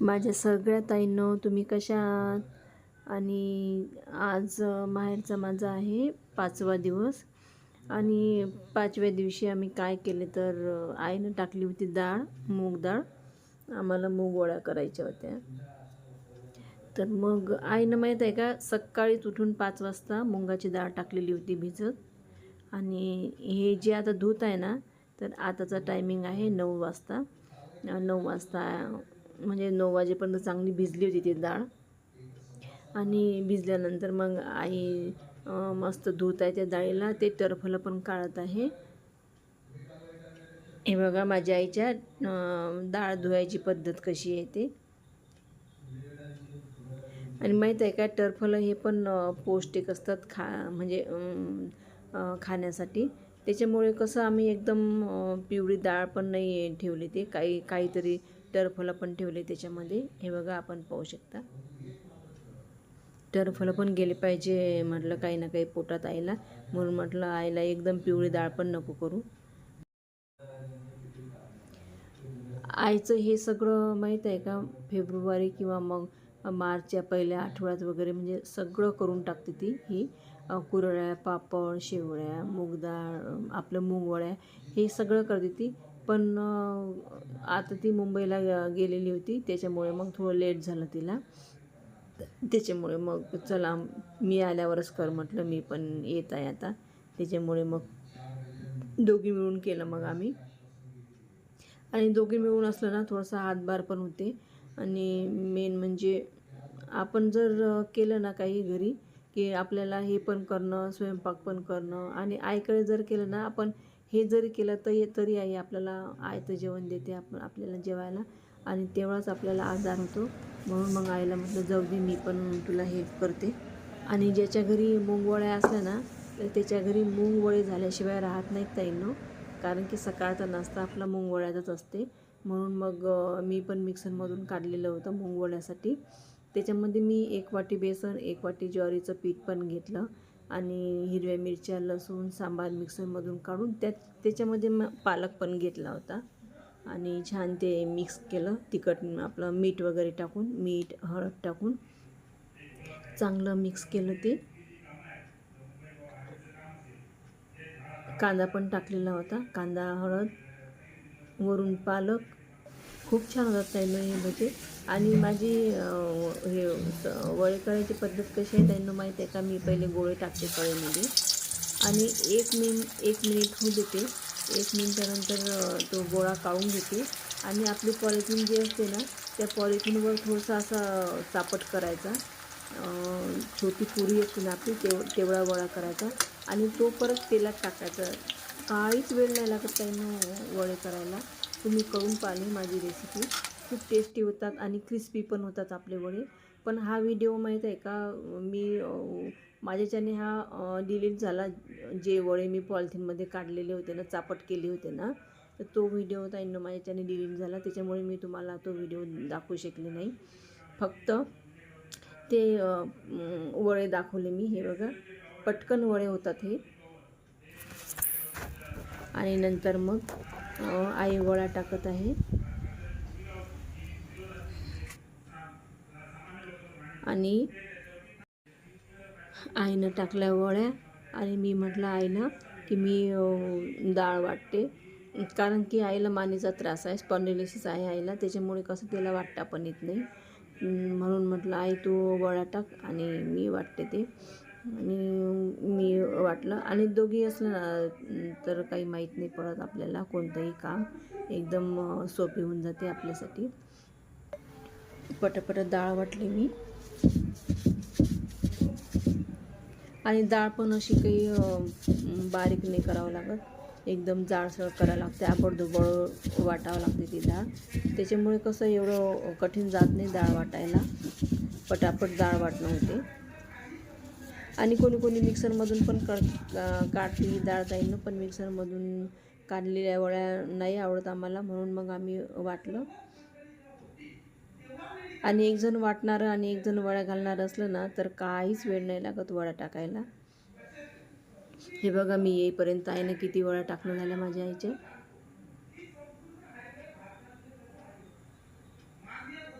माझ्या सगळ्या ताईंनो तुम्ही कशा आहात? आणि आज माहेरचा माझा आहे पाचवा दिवस. आणि पाचव्या दिवशी आम्ही काय केले तर आईनं टाकली होती डाळ मूग डाळ. आम्हाला मूग गोळ्या करायच्या होत्या. तर मग आईनं माहीत आहे का सकाळीच उठून पाच वाजता मुंगाची डाळ टाकलेली होती भिजत. आणि हे जे आता धूत आहे ना तर आताचा टायमिंग आहे नऊ वाजता. नऊ वाजता म्हणजे नऊ वाजेपर्यंत चांगली भिजली होती ती डाळ. आणि भिजल्यानंतर मग आई मस्त धूत आहे त्या डाळीला. ते टरफलं पण काढत आहे. हे बघा माझ्या आईच्या डाळ धुवायची पद्धत कशी आहे ते. आणि माहीत आहे का टरफलं हे पण पौष्टिक असतात खा म्हणजे खाण्यासाठी. त्याच्यामुळे कसं आम्ही एकदम पिवळी डाळ पण नाही ठेवली ते. काही काहीतरी टरफलं पण ठेवले त्याच्यामध्ये. हे बघा आपण पाहू शकता. टरफलं पण गेले पाहिजे म्हटलं काही ना काही पोटात आईला. म्हणून म्हटलं आईला एकदम पिवळी डाळ पण नको करू. आईचं हे सगळं माहीत आहे का? फेब्रुवारी किंवा मग मार्चच्या पहिल्या आठवड्यात वगैरे म्हणजे सगळं करून टाकते ती ही. कुरळ्या पापड शेवळ्या मूगडाळ आपलं मुगवळ्या हे सगळं करते ती. पण आता ती मुंबईला गेलेली होती. त्याच्यामुळे मग थोडं लेट झालं तिला. त्याच्यामुळे मग चला मी आल्यावरच कर म्हटलं. मी पण येत आहे आता. त्याच्यामुळे मग दोघी मिळून केलं मग आम्ही. आणि दोघी मिळून असलं ना थोडासा हातभार पण होते. आणि मेन म्हणजे आपण जर केलं ना काही घरी की आपल्याला हे पण करणं स्वयंपाक पण करणं आणि आईकडे जर केलं ना आपण हे जरी केलं तरी तरी आई आपल्याला आयतं जेवण देते आपण आपल्याला जेवायला. आणि तेवढाच आपल्याला आजार होतो. म्हणून मग आईला म्हटलं जाऊ दे मी पण तुला हेल्प करते. आणि ज्याच्या घरी मुंगवळ्या असल्या ना तर त्याच्या घरी मुंगवळे झाल्याशिवाय राहत नाहीत ताईंनो. कारण की सकाळचा नाश्ता आपला मुंगवळ्यातच असते. म्हणून मग मी पण मिक्सरमधून काढलेलं होतं मुंगवळ्यासाठी. त्याच्यामध्ये मी एक वाटी बेसन एक वाटी ज्वारीचं पीठ पण घेतलं. आणि हिरव्या मिरच्या लसूण सांबार मिक्सरमधून काढून त्यात त्याच्यामध्ये मग पालक पण घेतला होता. आणि छान ते मिक्स केलं. तिखट आपलं मीठ वगैरे टाकून मीठ हळद टाकून चांगलं मिक्स केलं ते. कांदा पण टाकलेला होता. कांदा हळद वरून पालक. खूप छान होतात त्यांना हे भजे आणि माझी हे वळे करायची पद्धत कशी आहे त्यांना माहीत आहे का? मी पहिले गोळे टाकते कळेमध्ये. आणि एक मिन एक मिनिट होऊ देते. एक मिनिटानंतर तो गोळा काढून घेते. आणि आपली पॉलिथिन जी असते ना त्या पॉलिथिनवर थोडंसं असा चापट करायचा. छोटी पुरी असते ना आपली तेव तेवढा गोळा करायचा. आणि तो परत तेलात टाकायचा. काहीच वेळ नाही लागत त्यांना वळे करायला. तुम्ही करून पाहिले माझी रेसिपी खूप टेस्टी होतात आणि क्रिस्पी पण होतात आपले वडे. पण हा व्हिडिओ माहीत आहे का? मी माझ्याच्याने हा डिलीट झाला जे वडे मी पॉलिथिनमध्ये काढलेले होते ना चापट केले होते ना तर तो व्हिडिओ त्यांना माझ्याच्याने डिलीट झाला त्याच्यामुळे मी तुम्हाला तो व्हिडिओ दाखवू शकले नाही. फक्त ते वडे दाखवले मी हे बघा. पटकन वडे होतात हे. आणि नंतर मग आई वडा टाकत आहे. आणि आईनं टाकल्या वळ्या आणि मी म्हटलं आईला की मी डाळ वाटते. कारण की आईला मानेचा त्रास आहे स्पॉन्डिलिसिस आहे आईला त्याच्यामुळे कसं तिला वाटता पण येत नाही. म्हणून म्हटलं आई तू वळा टाक आणि मी वाटते ते. आणि मी वाटलं आणि दोघी असलं ना तर काही माहीत नाही पडत आपल्याला कोणतंही काम एकदम सोपी होऊन जाते आपल्यासाठी. पटापट डाळ वाटली मी. आणि डाळ पण अशी काही बारीक नाही करावं लागत. एकदम जाडसर करावं लागते. आबडधोबड वाटावं लागते ती डाळ. त्याच्यामुळे कसं एवढं कठीण जात नाही डाळ वाटायला. पटापट डाळ वाटणं होते. आणि कोणी कोणी मिक्सरमधून पण कर काढली डाळ ताईनं पण मिक्सरमधून काढलेल्या वळ्या नाही आवडत आम्हाला. म्हणून मग आम्ही वाटलं आणि एक जण वाटणारं आणि एक जण वड्या घालणारं असलं ना तर काहीच वेळ नाही लागत वडा टाकायला. हे बघा मी येईपर्यंत आहे ना किती वडा टाकणं झाल्या माझ्या आईच्या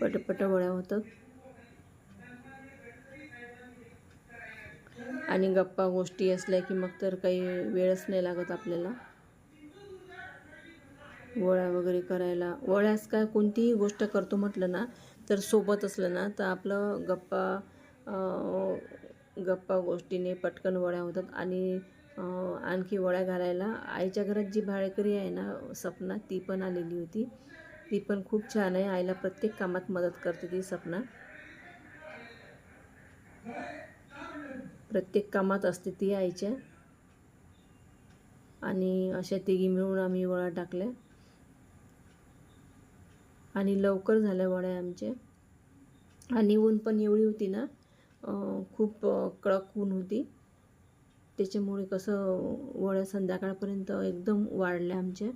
पटपट वळ्या होतात आणि गप्पा गोष्टी असल्या की मग तर काही वेळच नाही लागत आपल्याला. वळ्या वगैरे करायला. वळ्यास काय कोणतीही गोष्ट करतो म्हटलं ना तर सोबत असलं ना तर आपलं गप्पा गप्पा गोष्टीने पटकन वड्या होतात. आणि आणखी वड्या घालायला आईच्या घरात जी भाडेकरी आहे ना सपना ती पण आलेली होती. ती पण खूप छान आहे. आईला प्रत्येक कामात मदत करते ती सपना. प्रत्येक कामात असते ती आईच्या. आणि अशा तिघी मिळून आम्ही वळा टाकल्या. आणि लवकर झाल्या वड्या आमचे. आणि ऊन पण एवढी होती ना खूप कडक ऊन होती. त्याच्यामुळे कसं वड्या संध्याकाळपर्यंत एकदम वाढल्या आमच्या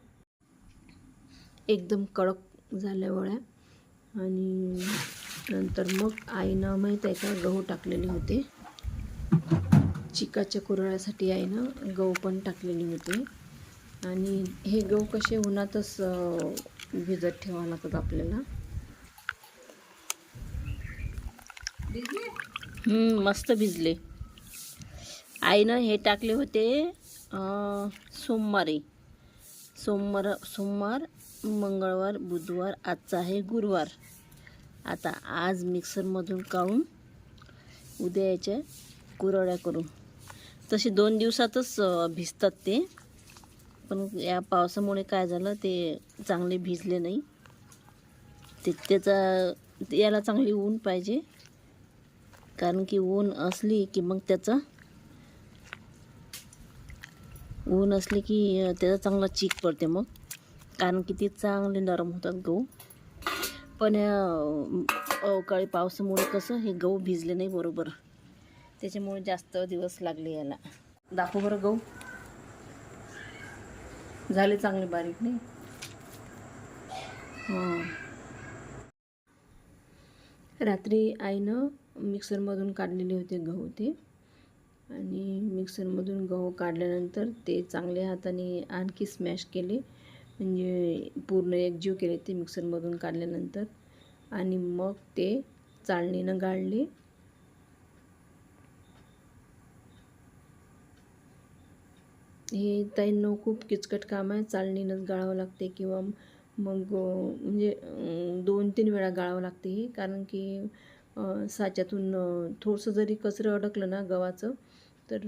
एकदम कडक झाल्या वड्या आणि नंतर मग आईनं माहीत आहे का गहू टाकलेले होते. चिकाच्या कुरळ्यासाठी आईनं गहू पण टाकलेले होते. आणि हे गहू कसे उन्हातच भिजत ठेवावं लागतात आपल्याला. मस्त भिजले. आईनं हे टाकले होते सोमवारी. सोमवार सोमवार मंगळवार बुधवार आजचा आहे गुरुवार. आता आज मिक्सरमधून काढून उद्या याच्या कुरड्या करू. तसे दोन दिवसातच भिजतात ते. पण या पावसामुळे काय झालं ते चांगले भिजले नाही. ते त्याचा याला चांगली ऊन पाहिजे. कारण की ऊन असली की मग त्याचा ऊन असले की त्याचा चांगला चीक पडते मग. कारण की ते चांगले नरम होतात गहू. पण या अवकाळी पावसामुळे कसं हे गहू भिजले नाही बरोबर. त्याच्यामुळे जास्त दिवस लागले याला. दाखव बरं गहू. झाले चांगले बारीक नाही? हां. रात्री आईनं मिक्सरमधून काढलेले होते गहू ते. आणि मिक्सरमधून गहू काढल्यानंतर ते चांगल्या हाताने आणखी स्मॅश केले. म्हणजे पूर्ण एकजीव केले ते मिक्सरमधून काढल्यानंतर. आणि मग ते चाळणीनं गाळले. हे ताईंनो खूप किचकट काम आहे. चालणीनंच गाळावं लागते किंवा मग म्हणजे दोन तीन वेळा गाळावं लागते हे. कारण की साच्यातून थोडंसं जरी कचरं अडकलं ना गव्हाचं तर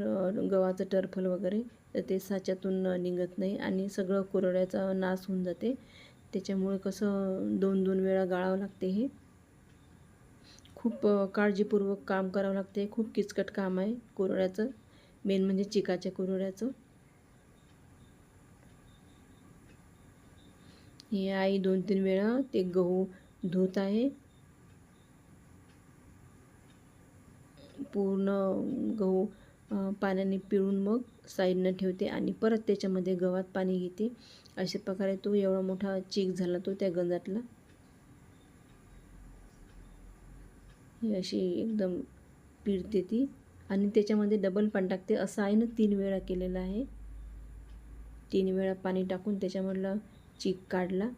गव्हाचं टरफल वगैरे तर ते साच्यातून निघत नाही आणि सगळं कुरड्याचा नाश होऊन जाते. त्याच्यामुळे कसं दोन दोन वेळा गाळावं लागते हे. खूप काळजीपूर्वक काम करावं लागते. खूप किचकट काम आहे कुरड्याचं. मेन म्हणजे चिकाच्या कुरड्याचं. ही आई दोन तीन वेळा ते गहू धुत आहे. पूर्ण गहू पाण्याने पिळून मग साईडनं ठेवते आणि परत त्याच्यामध्ये गव्हात पाणी घेते. अशा प्रकारे तो एवढा मोठा चीक झाला तो त्या गंजातला. ही अशी एकदम पिळते ती आणि त्याच्यामध्ये डबल पाणी टाकते. असं आहे ना तीन वेळा केलेलं आहे. तीन वेळा पाणी टाकून त्याच्यामधलं चीक काढला.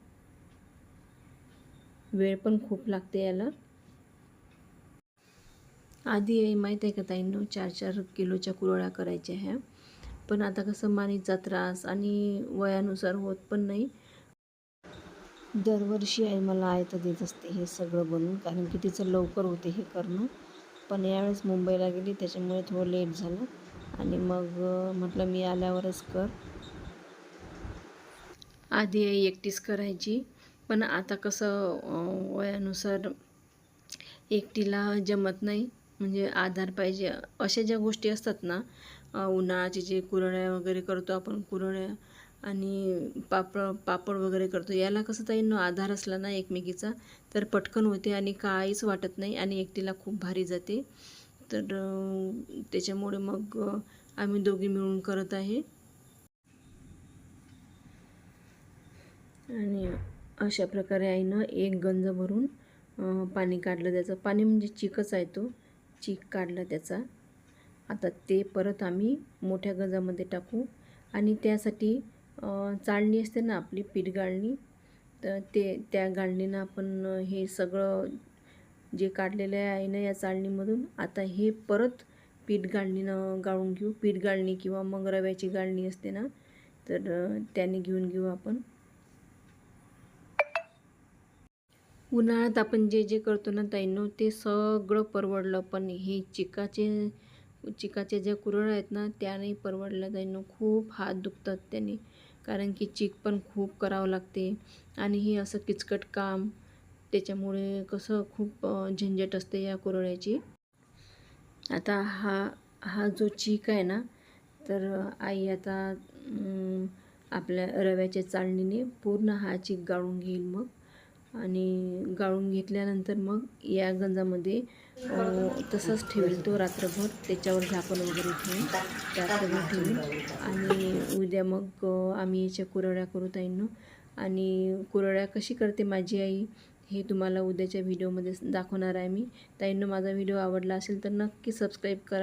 वेळ पण खूप लागते याला. आधी हे माहीत आहे का ताईंनो चार चार किलोच्या कुरळ्या करायच्या ह्या. पण आता कसं मानेचा त्रास आणि वयानुसार होत पण नाही. दरवर्षी आई मला आयता देत असते हे सगळं बनवून कारण की तिचं लवकर होते हे करणं. पण यावेळेस मुंबईला गेली त्याच्यामुळे थोडं लेट झालं. आणि मग म्हटलं मी आल्यावरच कर. आधी आई एकटीच करायची. पण आता कसं वयानुसार एकटीला जमत नाही. म्हणजे आधार पाहिजे. अशा ज्या गोष्टी असतात ना उन्हाळ्याचे जे कुरड्या वगैरे करतो आपण कुरड्या आणि पापड पापड वगैरे करतो याला कसं ताईंनो आधार असला ना एकमेकीचा तर पटकन होते आणि काहीच वाटत नाही आणि एकटीला खूप भारी जाते. तर त्याच्यामुळे मग आम्ही दोघी मिळून करत आहे. आणि अशा प्रकारे आईनं एक गंज भरून पाणी काढलं त्याचं. पाणी म्हणजे चिकच आहे तो. चीक काढला त्याचा. आता ते परत आम्ही मोठ्या गंजामध्ये टाकू. आणि त्यासाठी चाळणी असते ना आपली पीठ गाळणी तर ते त्या गाळणीनं आपण हे सगळं जे काढलेलं आहे ना या चाळणीमधून आता हे परत पीठ गाळणीनं गाळून घेऊ. पीठ गाळणी किंवा मग रव्याची गाळणी असते ना तर त्याने घेऊन घेऊ आपण. उन्हाळ्यात आपण जे जे करतो ना ताईंनो ते सगळं परवडलं. पण हे चिकाचे चिकाचे ज्या कुरळ आहेत ना त्या नाही परवडल्या ताईंनो. खूप हात दुखतात त्याने. कारण की चिक पण खूप करावं लागते. आणि हे असं किचकट काम त्याच्यामुळे कसं खूप झंझट असते या कुरळ्याची. आता हा हा जो चीक आहे ना तर आई आता आपल्या रव्याच्या चाळणीने पूर्ण हा चीक गाळून घेईल मग. आणि गाळून घेतल्यानंतर मग या गंजामध्ये तसंच ठेवेल तो रात्रभर. त्याच्यावर झाकण वगैरे ठेवून रात्रभर ठेवून आणि उद्या मग आम्ही याच्या कुरड्या करू ताईंनो. आणि कुरड्या कशी करते माझी आई हे तुम्हाला उद्याच्या व्हिडिओमध्ये दाखवणार आहे मी. ताईंनो माझा व्हिडिओ आवडला असेल तर नक्की सबस्क्राईब करा.